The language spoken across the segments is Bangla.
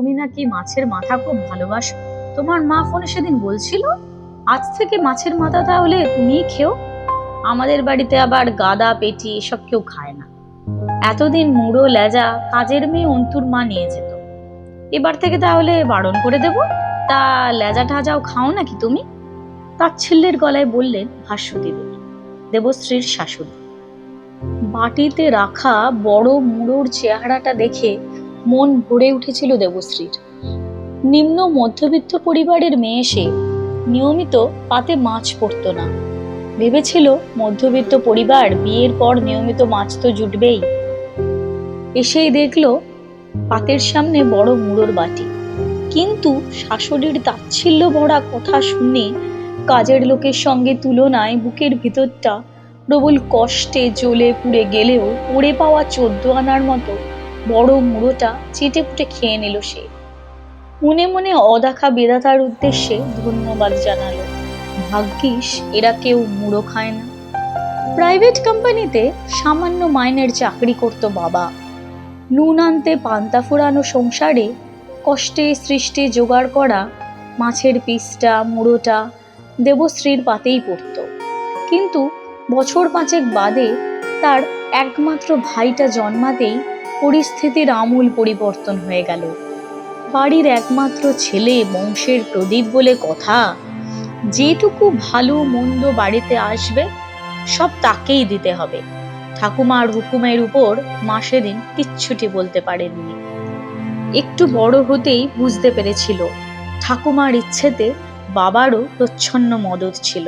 তুমি নাকি মাছের মাথা খুব ভালোবাসো? তোমার মা ফোনে সেদিন বলছিল, আজ থেকে মাছের মাথা তাহলে তুমিই খেও। আমাদের বাড়িতে আবার গাদা, পেটি এসব কেউ খায় না। এতদিন মুড়ো, লেজা, কাজের মেয়ে অন্তুর মা নিয়ে যেত। এবার থেকে তাহলে বারণ করে দেব। তা লেজা ঠাজাও খাও নাকি তুমি? তাচ্ছিল্যের গলায় বললেন ভাস্বতী দেবী দেবশ্রীর শাশুড়ি। বাটিতে রাখা বড় মুড়োর চেহারাটা দেখে মন ভরে উঠেছিল দেবশ্রীর। নিম্ন মধ্যবিত্ত পরিবারের মেয়ে সে নিয়মিত পাতে মাছ পড়তো না। ভেবেছিল মধ্যবিত্ত পরিবার বিয়ের পর নিয়মিত মাছ তো জুটবেই। এসেই দেখল পাতের সামনে বড় মুড়োর বাটি। কিন্তু শাশুড়ির তাচ্ছিল্য ভরা কথা শুনে কাজের লোকের সঙ্গে তুলনায় বুকের ভিতরটা প্রবল কষ্টে জ্বলে পুড়ে গেলেও পড়ে পাওয়া চোদ্দ আনার মতো বড় মুড়োটা চেটে পুটে খেয়ে নিল সে। মনে মনে অদেখা বেদাতার উদ্দেশ্যে ধন্যবাদ জানালো। ভাগ্যিস এরা কেউ মুড়ো খায় না। প্রাইভেট কোম্পানিতে সামান্য মাইনের চাকরি করত বাবা। নুন আনতে পান্তা ফুরানো সংসারে কষ্টে সৃষ্টে জোগাড় করা মাছের পিসটা, মুড়োটা দেবশ্রীর পাতেই পড়ত। কিন্তু বছর পাঁচেক বাদে তার একমাত্র ভাইটা জন্মাতেই পরিস্থিতির আমূল পরিবর্তন হয়ে গেল। বাড়ির একমাত্র ছেলে বংশের প্রদীপ বলে কথা, যেটুকু ভালো মন্দ বাড়িতে আসবে, সব তাকেই দিতে হবে। ঠাকুমার হুকুমের উপর মা সেদিন কিচ্ছুটি বলতে পারেননি। একটু বড় হতেই বুঝতে পেরেছিল, ঠাকুমার ইচ্ছেতে বাবারও প্রচ্ছন্ন মদত ছিল।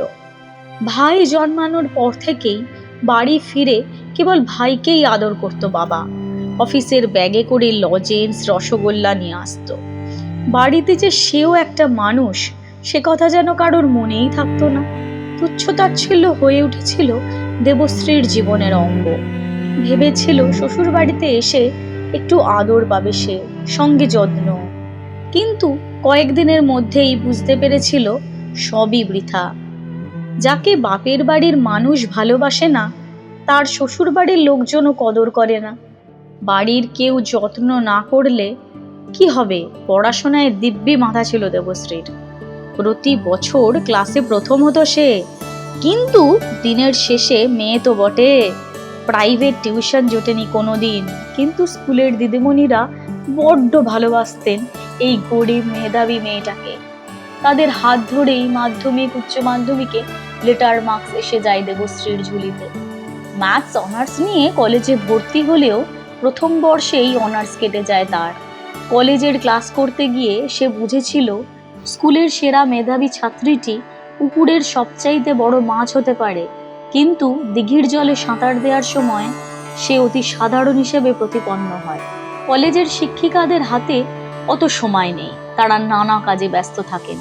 ভাই জন্মানোর পর থেকেই বাড়ি ফিরে কেবল ভাইকেই আদর করত বাবা। অফিসের ব্যাগে করে লজেন্স রসগোল্লা নিয়ে আসতো। বাড়িতে যে সেও একটা মানুষ, সে কথা যেন কারোর মনেই থাকতো না। তুচ্ছ তাচ্ছিল্য হয়ে উঠেছিল দেবশ্রীর জীবনের অঙ্গ। ভেবেছিল শ্বশুর বাড়িতে এসে একটু আদর পাবে সে, সঙ্গে যত্ন। কিন্তু কয়েকদিনের মধ্যেই বুঝতে পেরেছিল সবই বৃথা। যাকে বাপের বাড়ির মানুষ ভালোবাসে না, তার শ্বশুর বাড়ির লোকজনও কদর করে না। বাড়ির কেউ যত্ন না করলে কি হবে? পড়াশোনায় দিব্যি মাথা ছিল দেবশ্রীর। প্রতি বছর ক্লাসে প্রথম হতো সে। কিন্তু দিনের শেষে মেয়ে তো বটে। প্রাইভেট টিউশন জোটেনি কোনো দিন কিন্তু স্কুলের দিদিমণিরা বড্ড ভালোবাসতেন এই গরিব মেধাবী মেয়েটাকে। তাদের হাত ধরেই মাধ্যমিক, উচ্চ মাধ্যমিকে লেটার মার্কস এসে যায় দেবশ্রীর ঝুলিতে। ম্যাথস, অনার্স নিয়ে কলেজে ভর্তি হলেও প্রথম বর্ষেই অনার্স কেটে যায় তার। কলেজের ক্লাস করতে গিয়ে সে বুঝেছিল, স্কুলের সেরা মেধাবী ছাত্রীটি পুকুরের সবচাইতে বড় মাছ হতে পারে। কিন্তু দিঘির জলে সাঁতার দেওয়ার সময় সে অতি সাধারণ হিসেবে প্রতিপন্ন হয়। কলেজের শিক্ষিকাদের হাতে অত সময় নেই, তারা নানা কাজে ব্যস্ত থাকেন।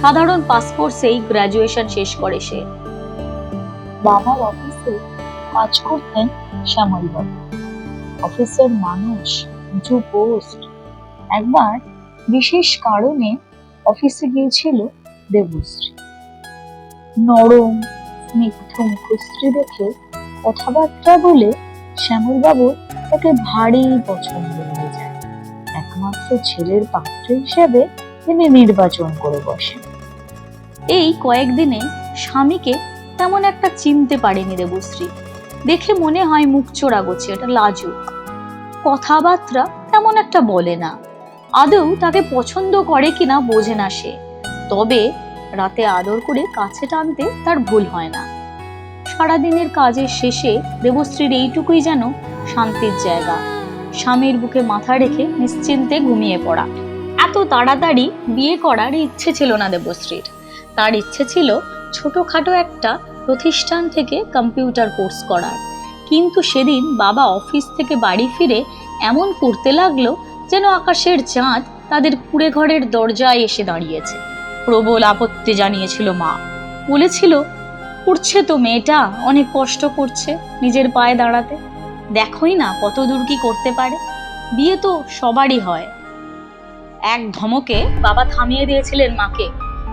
সাধারণ পাসকোর্সেই গ্র্যাজুয়েশন শেষ করে সে। বাবার অফিসে কাজ করতেন শ্যামলবাবু অফিসের মানুষ উঁচু পোস্ট। একবার বিশেষ কারণে অফিসে গিয়েছিল দেবশ্রী। নরম, স্নিগ্ধ মুখশ্রী দেখে কথাবার্তা বলে শ্যামলবাবু তাকে ভারী পছন্দ হয়ে যায়। একমাত্র ছেলের পাত্র হিসেবে তিনি নির্বাচন করে বসেন। এই কয়েকদিনে স্বামীকে তেমন একটা চিনতে পারেনি দেবশ্রী। দেখে মনে হয় মুখ চোরা গোছে এটা লাজুক। কথাবার্তা তেমন একটা বলে না। আদৌ তাকে পছন্দ করে কিনা বোঝে না সে। তবে রাতে আদর করে কাছে টানতে তার ভুল হয় না। সারাদিনের কাজের শেষে দেবশ্রীর এইটুকুই যেন শান্তির জায়গা। স্বামীর বুকে মাথা রেখে নিশ্চিন্তে ঘুমিয়ে পড়া। এত তাড়াতাড়ি বিয়ে করার ইচ্ছে ছিল না দেবশ্রীর। তার ইচ্ছে ছিল ছোটখাটো একটা প্রতিষ্ঠান থেকে কম্পিউটার কোর্স করার। কিন্তু সেদিন বাবা অফিস থেকে বাড়ি ফিরে এমন করতে লাগল যেন আকাশের চাঁদ তাদের কুড়ে ঘরের দরজায় এসে দাঁড়িয়েছে। প্রবল আপত্তি জানিয়েছিল মা। বলেছিল করছে তো মেয়েটা, অনেক কষ্ট করছে নিজের পায়ে দাঁড়াতে। দেখোই না কত দূর কি করতে পারে। বিয়ে তো সবারই হয়। এক ধমকে বাবা থামিয়ে দিয়েছিলেন মাকে।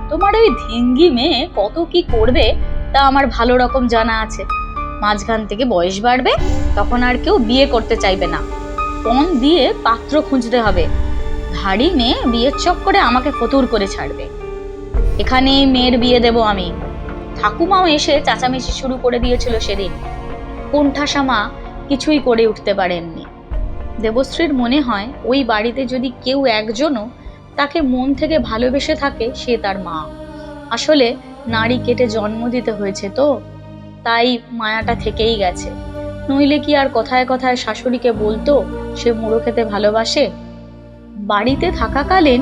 তোমার ওই ধিঙ্গি মেয়ে কত কি করবে তা আমার ভালো রকম জানা আছে। মাঝখান থেকে বয়স বাড়বে, তখন আর কেউ বিয়ে করতে চাইবে না। পণ দিয়ে পাত্র খুঁজতে হবে। ধাড়ি মেয়ে বিয়ের চক্করে আমাকে ফতুর করে ছাড়বে। এখানেই মেয়ের বিয়ে দেব আমি। ঠাকুমাও এসে চাচামেচি শুরু করে দিয়েছিল সেদিন। কোণঠাসা মা কিছুই করে উঠতে পারেননি। দেবশ্রীর মনে হয়, ওই বাড়িতে যদি কেউ একজনও তাকে মন থেকে ভালোবেসে থাকে, সে তার মা। আসলে নারী কেটে জন্ম দিতে হয়েছে তো। তাই মায়াটা থেকেই গেছে। নইলে কি আর কথায় কথায় শাশুড়িকে বলতো, সে মুড়ো খেতে ভালোবাসে? বাড়িতে থাকাকালীন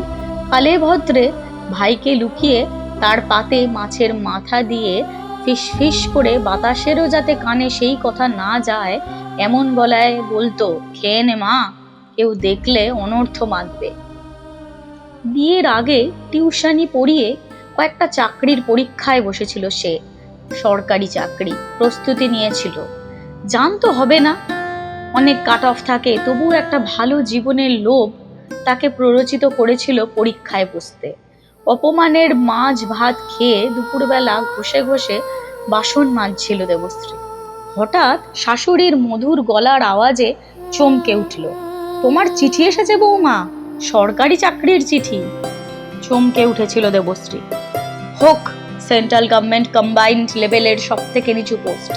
কালে ভদ্রে ভাইকে লুকিয়ে তার পাতে মাছের মাথা দিয়ে ফিস ফিস করে বাতাসেরও যাতে কানে সেই কথা না যায়, এমন গলায় বলতো, খেয়ে নে মা, কেউ দেখলে অনর্থ মাখবে বিয়ের আগে টিউশনি পড়িয়ে কয়েকটা চাকরির পরীক্ষায় বসেছিল সে। সরকারি চাকরি প্রস্তুতি নিয়েছিল। জানতো হবে না। অনেক কাট অফ থাকে, তবুও একটা ভালো জীবনের লোভ তাকে প্ররোচিত করেছিল পরীক্ষায় বসতে। অপমানের মাছ ভাত খেয়ে দুপুরবেলা ঘষে ঘষে বাসন মাজছিল দেবশ্রী। হঠাৎ শাশুড়ির মধুর গলার আওয়াজে চমকে উঠল, তোমার চিঠি এসেছে বৌমা? সরকারি চাকরির চিঠি। চমকে উঠেছিল দেবশ্রী। হোক সেন্ট্রাল গভর্নমেন্ট কম্বাইন্ড লেভেলের সব থেকে নিচু পোস্ট,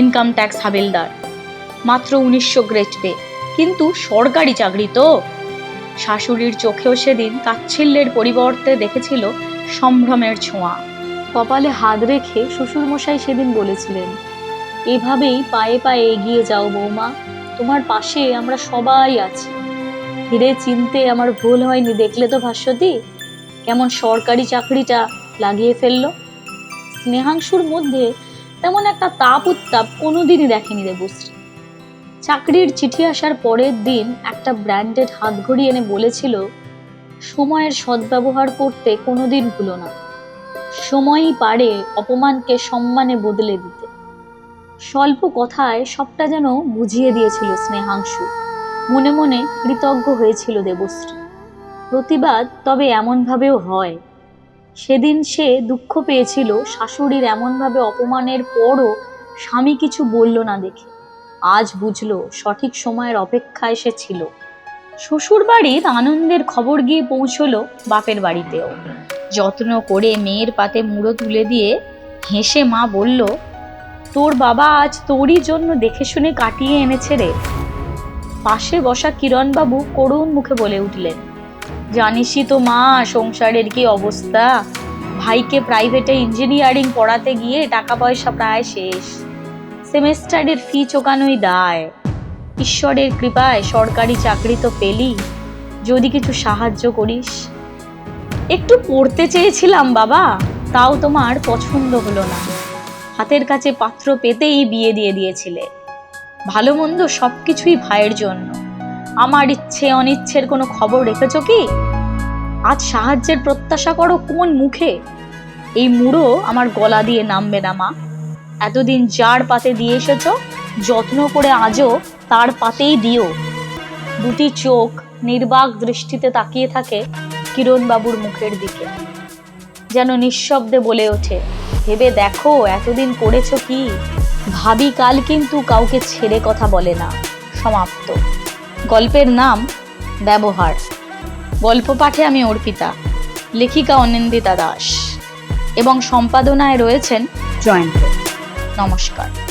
ইনকাম ট্যাক্স হাবিলদার। মাত্র উনিশশো গ্রেড পে। কিন্তু সরকারি চাকরি তো। শাশুড়ির চোখেও সেদিন তাচ্ছিল্যের পরিবর্তে দেখেছিল সম্ভ্রমের ছোঁয়া। কপালে হাত রেখে শ্বশুরমশাই সেদিন বলেছিলেন, এভাবেই পায়ে পায়ে এগিয়ে যাও বৌমা, তোমার পাশে আমরা সবাই আছি। হিরে চিনতে আমার ভুল হয়নি দেখলে তো ভাস্বতী কেমন সরকারি চাকরিটা লাগিয়ে ফেলল। স্নেহাংশুর মধ্যে তেমন একটা তাপ উত্তাপ কোনোদিনই দেখেনি দেবশ্রী। চাকরির চিঠি আসার পরের দিন একটা ব্র্যান্ডেড হাতঘড়ি এনে বলেছিল, সময়ের সদ্ব্যবহার করতে কোনোদিন ভুলো না। সময়ই পারে অপমানকে সম্মানে বদলে দিতে। স্বল্প কথায় সবটা যেন বুঝিয়ে দিয়েছিল স্নেহাংশু। মনে মনে কৃতজ্ঞ হয়েছিল দেবশ্রী। প্রতিবাদ তবে এমনভাবেও হয়। সেদিন সে দুঃখ পেয়েছিল শাশুড়ির এমনভাবে অপমানের পরও স্বামী কিছু বলল না দেখে। আজ বুঝলো সঠিক সময়ের অপেক্ষায় সে ছিল। শ্বশুর বাড়ির আনন্দের খবর গিয়ে পৌঁছলো বাপের বাড়িতেও। যত্ন করে মেয়ের পাতে মুড়ো তুলে দিয়ে হেসে মা বলল, তোর বাবা আজ তোরই জন্য দেখে শুনে কাটিয়ে এনেছে রে। পাশে বসা কিরণবাবু করুণ মুখে বলে উঠলেন জানিসই তো মা, সংসারের কি অবস্থা? ভাইকে প্রাইভেটে ইঞ্জিনিয়ারিং পড়াতে গিয়ে টাকা পয়সা প্রায় শেষ। সেমেস্টারের ফি চোকানোই দায়। ঈশ্বরের কৃপায় সরকারি চাকরি তো পেলি। যদি কিছু সাহায্য করিস। একটু পড়তে চেয়েছিলাম বাবা, তাও তোমার পছন্দ হলো না। হাতের কাছে পাত্র পেতেই বিয়ে দিয়ে দিয়েছিলে। ভালো মন্দ সব কিছুই ভাইয়ের জন্য। আমার ইচ্ছে অনিচ্ছের কোনো খবর রেখেছো কি? আজ সাহায্যের প্রত্যাশা করো কোন মুখে? এই মুড়ো আমার গলা দিয়ে নামবে না, মা। এতদিন যার পাতে দিয়ে এসেছ, যত্ন করে আজও তার পাতেই দিও। দুটি চোখ নির্বাক দৃষ্টিতে তাকিয়ে থাকে কিরণবাবুর মুখের দিকে। যেন নিঃশব্দে বলে ওঠে, ভেবে দেখো এতদিন করেছ কি? ভাবি কাল কিন্তু কাউকে ছেড়ে কথা বলে না। সমাপ্ত। গল্পের নাম ব্যবহার। গল্প পাঠে আমি অর্পিতা লেখিকা অনিন্দিতা দাস এবং সম্পাদনায় রয়েছেন জয়েন্ট নমস্কার।